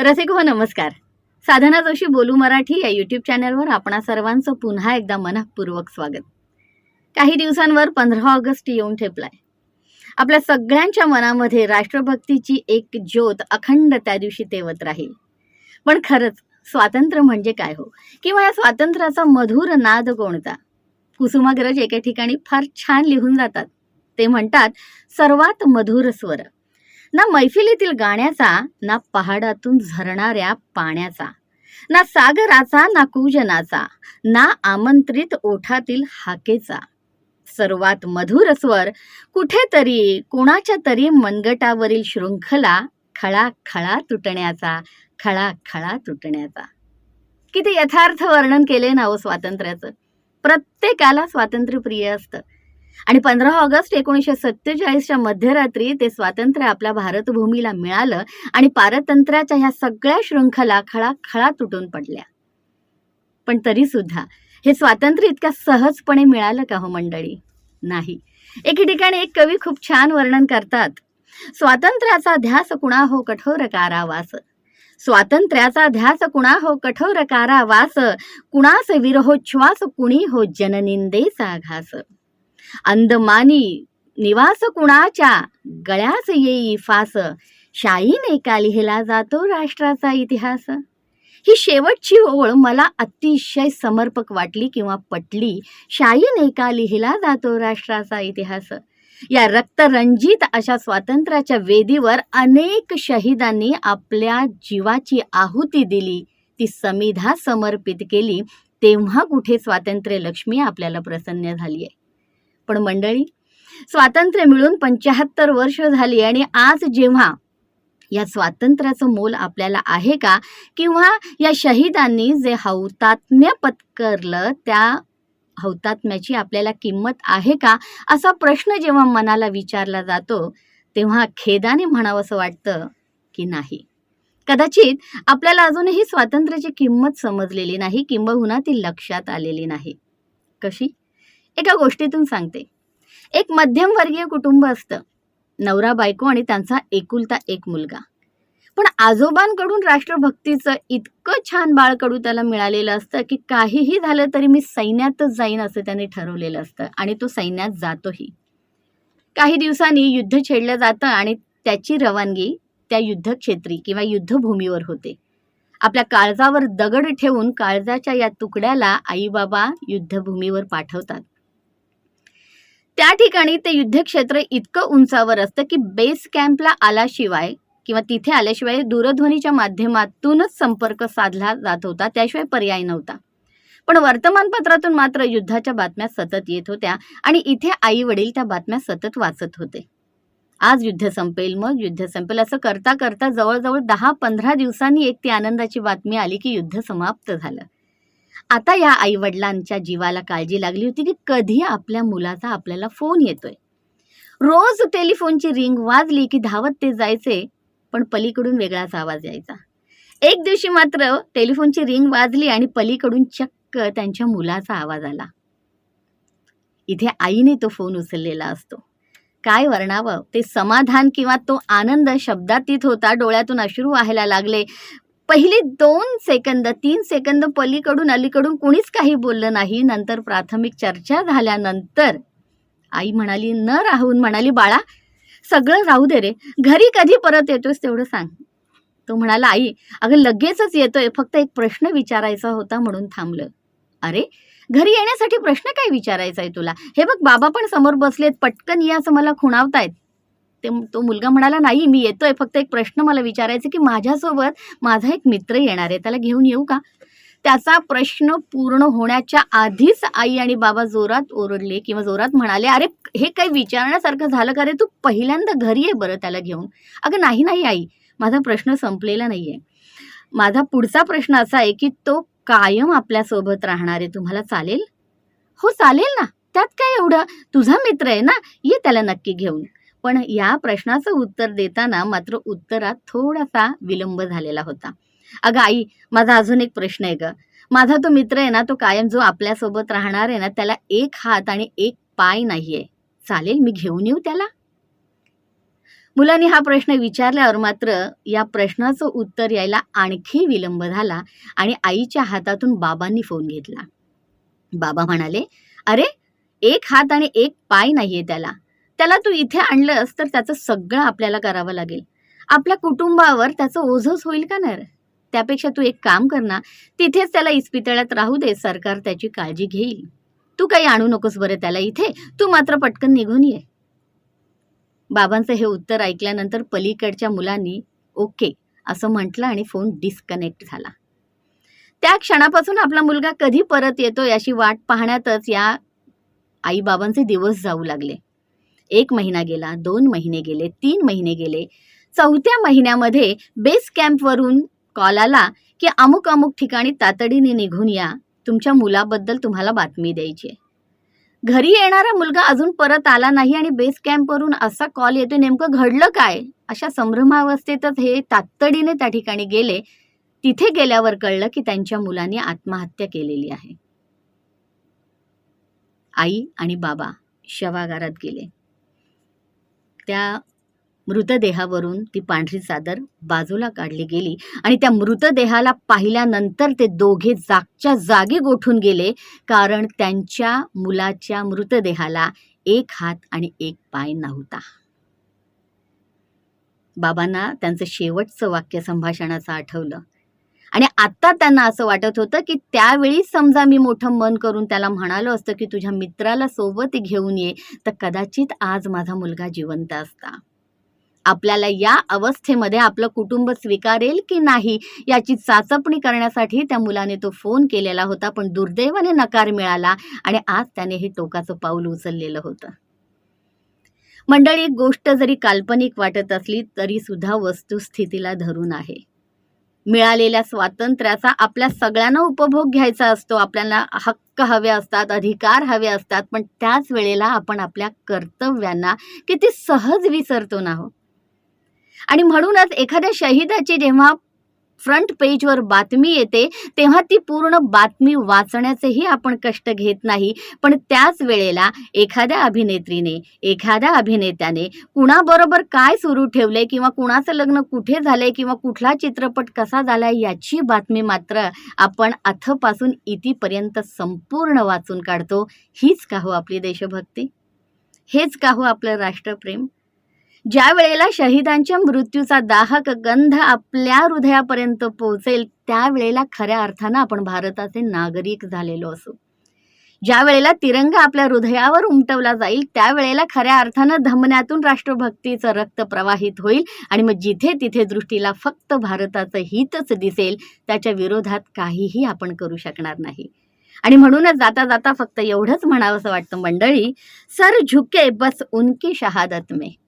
रसिक हो नमस्कार. साधना जोशी बोलू मराठी या यूट्यूब चॅनलवर आपणा सर्वांचं पुन्हा एकदा मनपूर्वक स्वागत. काही दिवसांवर पंधरा ऑगस्ट येऊन ठेपलाय. आपल्या सगळ्यांच्या मनामध्ये राष्ट्रभक्तीची एक ज्योत अखंड त्या दिवशी तेवत राहील. पण खरंच स्वातंत्र्य म्हणजे काय हो? किंवा या स्वातंत्र्याचा मधुर नाद कोणता? कुसुमाग्रज एके ठिकाणी फार छान लिहून जातात. ते म्हणतात सर्वात मधुर स्वर. ना मैफिलीतील गाण्याचा ना पहाडातून झरणाऱ्या पाण्याचा ना सागराचा ना कूजनाचा ना आमंत्रित ओठातील हाकेचा. सर्वात मधुर स्वर कुठेतरी कुणाच्या तरी मनगटावरील शृंखला खळा खळा तुटण्याचा खळा खळा तुटण्याचा. किती यथार्थ वर्णन केले ना हो स्वातंत्र्याचं. प्रत्येकाला स्वातंत्र्य प्रिय असतं. आणि पंधरा ऑगस्ट एकोणीसशे सत्तेचाळीसच्या मध्यरात्री ते स्वातंत्र्य आपल्या भारतभूमीला मिळालं आणि पारतंत्र्याच्या ह्या सगळ्या शृंखला खळा खळा तुटून पडल्या. पण तरी सुद्धा हे स्वातंत्र्य इतक्या सहजपणे मिळालं का हो मंडळी? नाही. एके ठिकाणी एक कवी खूप छान वर्णन करतात. स्वातंत्र्याचा ध्यास कुणा हो कठोर कारावास? स्वातंत्र्याचा ध्यास कुणा हो कठोर कारावास? कुणास विरहोच्छ्वास कुणी हो जननिंदेचा घास? अंदमानी निवास कुणाच्या? गळ्यास येई फास. शाईने का लिहिला जातो राष्ट्राचा इतिहास. ही शेवटची ओळ मला अतिशय समर्पक वाटली किंवा पटली. शाईने का लिहिला जातो राष्ट्राचा इतिहास. या रक्तरंजित अशा स्वातंत्र्याच्या वेदीवर अनेक शहीदांनी आपल्या जीवाची आहुती दिली. ती समिधा समर्पित केली. तेव्हा कुठे स्वातंत्र्य लक्ष्मी आपल्याला प्रसन्न झाली आहे पण मंडळी स्वातंत्र्य मिळून पंच्याहत्तर वर्ष झाली आणि आज जेव्हा या स्वातंत्र्याचं मोल आपल्याला आहे का? किंवा या शहीदांनी जे हौतात्म्य पत्करलं त्या हौतात्म्याची आपल्याला किंमत आहे का? असा प्रश्न जेव्हा मनाला विचारला जातो तेव्हा खेदाने म्हणावंसं वाटतं की नाही. कदाचित आपल्याला अजूनही स्वातंत्र्याची किंमत समजलेली नाही किंबहुना ती लक्षात आलेली नाही. कशी? एका गोष्टीतून सांगते. एक मध्यमवर्गीय कुटुंब असतं. नवरा बायको आणि त्यांचा एकुलता एक मुलगा. पण आजोबांकडून राष्ट्रभक्तीचं इतकं छान बाळकडू त्याला मिळालेलं असतं की काहीही झालं तरी मी सैन्यातच जाईन असं त्याने ठरवलेलं असतं आणि तो सैन्यात जातोही. काही दिवसांनी युद्ध छेडलं जातं आणि त्याची रवानगी त्या युद्धक्षेत्री किंवा युद्धभूमीवर होते. आपल्या काळजावर दगड ठेवून काळजाच्या या तुकड्याला आईबाबा युद्धभूमीवर पाठवतात. त्या ठिकाणी ते युद्धक्षेत्र इतकं उंचावर असतं की बेस कॅम्पला आल्याशिवाय किंवा तिथे आल्याशिवाय दूरध्वनीच्या माध्यमातूनच संपर्क साधला जात होता त्याशिवाय पर्याय नव्हता. पण वर्तमानपत्रातून मात्र युद्धाच्या बातम्या सतत येत होत्या आणि इथे आई वडील त्या बातम्या सतत वाचत होते. आज युद्ध संपेल मग युद्ध संपेल असं करता करता जवळजवळ दहा पंधरा दिवसांनी एक ती आनंदाची बातमी आली की युद्ध समाप्त झालं. आता या आई वडिलांच्या जीवाला काळजी लागली होती की कधी आपल्या मुलाचा आपल्याला फोन येतोय. रोज टेलिफोनची रिंग वाजली की धावत ते जायचे पण पलीकडून वेगळाच आवाज यायचा. एक दिवशी मात्र टेलिफोनची रिंग वाजली आणि पलीकडून चक्क त्यांच्या मुलाचा आवाज आला. इथे आईने तो फोन उचललेला असतो. काय वर्णावं? ते समाधान किंवा तो आनंद शब्दातीत होता डोळ्यातून अश्रू व्हायला लागले. पहिली दोन सेकंद तीन सेकंद पलीकडून अलीकडून कुणीच काही बोललं नाही. नंतर प्राथमिक चर्चा झाल्यानंतर आई म्हणाली न राहून म्हणाली बाळा सगळं राहू दे रे. घरी कधी परत येतोस तेवढं सांग. तो म्हणाला आई अगं लगेचच येतोय. फक्त एक प्रश्न विचारायचा होता म्हणून थांबलं. अरे घरी येण्यासाठी प्रश्न काय विचारायचा आहे तुला? हे बघ बाबा पण समोर बसलेत. पटकन ये असं मला खुणावतायत. ते तो मुलगा म्हणाला नाही मी येतोय. फक्त एक प्रश्न मला विचारायचा की माझ्यासोबत माझा एक मित्र येणार आहे. त्याला घेऊन येऊ का? त्याचा प्रश्न पूर्ण होण्याच्या आधीच आई आणि बाबा जोरात ओरडले किंवा जोरात म्हणाले अरे हे काही विचारण्यासारखं झालं का रे? तू पहिल्यांदा घरी ये बरं त्याला घेऊन. अगं नाही नाही आई. माझा प्रश्न संपलेला नाही आहे माझा पुढचा प्रश्न असा आहे की तो कायम आपल्यासोबत राहणार आहे. तुम्हाला चालेल? हो चालेल ना. त्यात काय एवढं? तुझा मित्र आहे ना. ये त्याला नक्की घेऊन. पण या प्रश्नाचं उत्तर देताना मात्र उत्तरात थोडासा विलंब झालेला होता. अगं आई माझा अजून एक प्रश्न आहे ग. माझा तो मित्र आहे ना तो कायम जो आपल्यासोबत राहणार आहे ना त्याला एक हात आणि एक पाय नाहीये. चालेल मी घेऊन येऊ त्याला? मुलांनी हा प्रश्न विचारल्यावर मात्र या प्रश्नाचं उत्तर यायला आणखी विलंब झाला आणि आईच्या हातातून बाबांनी फोन घेतला. बाबा म्हणाले अरे एक हात आणि एक पाय नाहीये त्याला. त्याला तू इथे आणलंस तर त्याचं सगळं आपल्याला करावं लागेल. आपल्या कुटुंबावर त्याचं ओझच होईल का नाही रे? त्यापेक्षा तू एक काम कर ना तिथेच त्याला इस्पितळात राहू दे सरकार त्याची काळजी घेईल. तू काही आणू नकोस बरं त्याला इथे तू मात्र पटकन निघून ये. बाबांचं हे उत्तर ऐकल्यानंतर पलीकडच्या मुलांनी ओके असं म्हटलं आणि फोन डिस्कनेक्ट झाला. त्या क्षणापासून आपला मुलगा कधी परत येतो याची वाट पाहण्यातच या आईबाबांचे दिवस जाऊ लागले. एक महिना गेला दोन महिने गेले तीन महिने गेले. चौथ्या महिन्यामध्ये बेस कॅम्पवरून कॉल आला की अमुक अमुक ठिकाणी तातडीने निघून या. तुमच्या मुलाबद्दल तुम्हाला बातमी द्यायची घरी येणारा मुलगा अजून परत आला नाही आणि बेस कॅम्पवरून असा कॉल येतो नेमकं घडलं काय? अशा संभ्रमावस्थेतच हे तातडीने त्या ठिकाणी गेले. तिथे गेल्यावर कळलं की त्यांच्या मुलांनी आत्महत्या केलेली आहे. आई आणि बाबा शवागारात गेले. त्या मृतदेहावरून ती पांढरी चादर बाजूला काढली गेली आणि त्या मृतदेहाला पाहिल्यानंतर ते दोघे जागच्या जागी गोठून गेले कारण त्यांच्या मुलाच्या मृतदेहाला एक हात आणि एक पाय नव्हता. बाबांना त्यांचं शेवटचं वाक्य संभाषणाचं आठवलं. आणि आता त्यांना असं वाटत होतं की त्यावेळी समजा मी मोठं मन करून त्याला म्हणालो असतं की तुझ्या मित्राला सोबत घेऊन ये तर कदाचित आज माझा मुलगा जिवंत असता. आपल्याला या अवस्थेमध्ये आपलं कुटुंब स्वीकारेल की नाही याची चाचपणी करण्यासाठी त्या मुलाने तो फोन केलेला होता पण दुर्दैवाने नकार मिळाला आणि आज त्याने हे टोकाचं पाऊल उचललेलं होतं. मंडळी एक गोष्ट जरी काल्पनिक वाटत असली तरी सुद्धा वस्तुस्थितीला धरून आहे. मिळालेल्या स्वातंत्र्याचा आपल्या सगळ्यांना उपभोग घ्यायचा असतो. आपल्याला हक्क हवे असतात अधिकार हवे असतात पण त्याच वेळेला आपण आपल्या कर्तव्यांना किती सहज विसरतो ना हो? आणि म्हणूनच एखाद्या शहीदाची जेव्हा फ्रंट पेजवर बातमी येते तेव्हा ती पूर्ण बातमी वाचण्याचेही आपण कष्ट घेत नाही. पण त्याच वेळेला एखाद्या अभिनेत्रीने एखाद्या अभिनेत्याने कुणाबरोबर काय सुरू ठेवले किंवा कुणाचं लग्न कुठे झालंय किंवा कुठला चित्रपट कसा झालाय याची बातमी मात्र आपण अथपासून इतीपर्यंत संपूर्ण वाचून काढतो. हीच का हो आपली देशभक्ती? हेच का हो आपलं राष्ट्रप्रेम? ज्या वेळेला शहीदांच्या मृत्यूचा दाहक गंध आपल्या हृदयापर्यंत पोहोचेल त्यावेळेला खऱ्या अर्थानं आपण भारताचे नागरिक झालेलो असू. ज्या वेळेला तिरंगा आपल्या हृदयावर उमटवला जाईल त्यावेळेला खऱ्या अर्थानं धमन्यातून राष्ट्रभक्तीचं रक्त प्रवाहित होईल आणि मग जिथे तिथे दृष्टीला फक्त भारताचं हितच दिसेल त्याच्या विरोधात काहीही आपण करू शकणार नाही. आणि म्हणूनच जाता जाता फक्त एवढंच म्हणावंसं वाटतं मंडळी सर झुके बस उनकी शहादत में.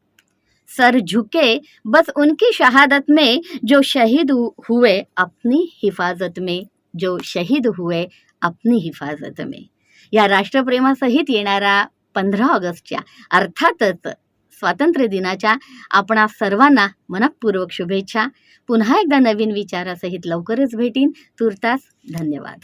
सर झुके बस उनकी शहादत में जो शहीद हुए अपनी हिफाजत में जो शहीद हुए अपनी हिफाजत में। या राष्ट्रप्रेमासहित येणाऱ्या पंधरा ऑगस्टच्या अर्थातच स्वातंत्र्य दिनाच्या आपणा सर्वांना मनपूर्वक शुभेच्छा. पुन्हा एकदा नवीन विचारासहित लवकरच भेटीन. तुर्तास धन्यवाद.